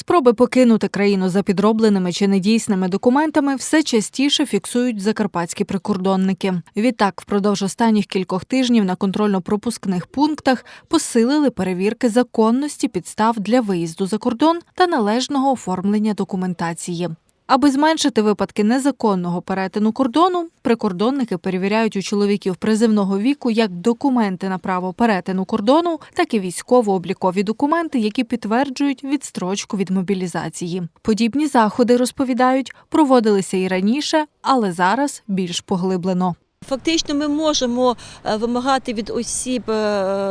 Спроби покинути країну за підробленими чи недійсними документами все частіше фіксують закарпатські прикордонники. Відтак, впродовж останніх кількох тижнів на контрольно-пропускних пунктах посилили перевірки законності підстав для виїзду за кордон та належного оформлення документації. Аби зменшити випадки незаконного перетину кордону, прикордонники перевіряють у чоловіків призивного віку як документи на право перетину кордону, так і військово-облікові документи, які підтверджують відстрочку від мобілізації. Подібні заходи розповідають, проводилися і раніше, але зараз більш поглиблено. Фактично, ми можемо е, вимагати від осіб е,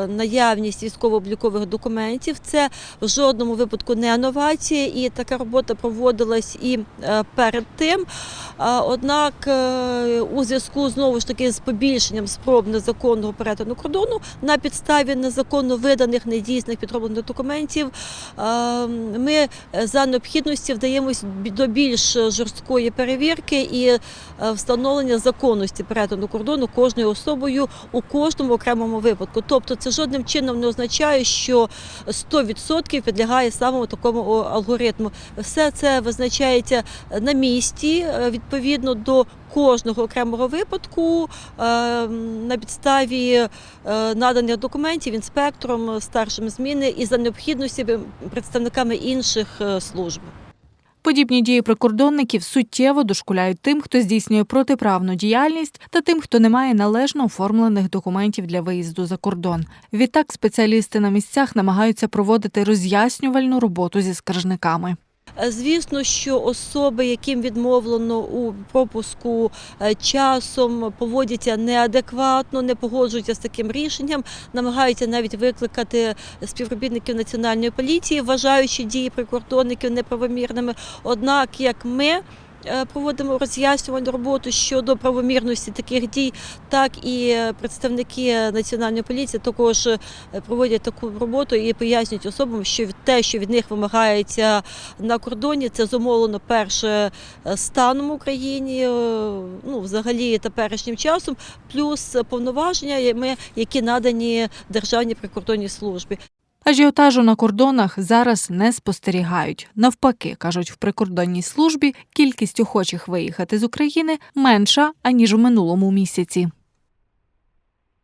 наявність військово-облікових документів. Це в жодному випадку не новація, і така робота проводилась і е, перед тим. Однак, у зв'язку знову ж таки з побільшенням спроб незаконного перетину кордону на підставі незаконно виданих недійсних підроблених документів, ми за необхідності вдаємось до більш жорсткої перевірки і встановлення законності перетину кордону кожною особою у кожному окремому випадку. Тобто, це жодним чином не означає, що 100% підлягає самому такому алгоритму. Все це визначається на місці е, відповідно до. Кожного окремого випадку е, на підставі е, наданих документів інспектором, старшим зміни і за необхідності представниками інших служб. Подібні дії прикордонників суттєво дошкуляють тим, хто здійснює протиправну діяльність, та тим, хто не має належно оформлених документів для виїзду за кордон. Відтак спеціалісти на місцях намагаються проводити роз'яснювальну роботу зі скаржниками. Е, Звісно, що особи, яким відмовлено у пропуску е, часом, поводяться неадекватно, не погоджуються з таким рішенням, намагаються навіть викликати співробітників національної поліції, вважаючи дії прикордонників неправомірними. Однак, як ми проводимо роз'яснювальну роботу щодо правомірності таких дій, так і е, представники національної поліції також е, проводять таку роботу і пояснюють особам, що те, що від них вимагається на кордоні, це зумовлено перше е, станом Україні, е, ну взагалі теперішнім часом, плюс повноваження, які надані Державній прикордонній службі. Ажіотажу на кордонах зараз не спостерігають. Навпаки, кажуть в прикордонній службі, кількість охочих виїхати з України менша аніж у минулому місяці.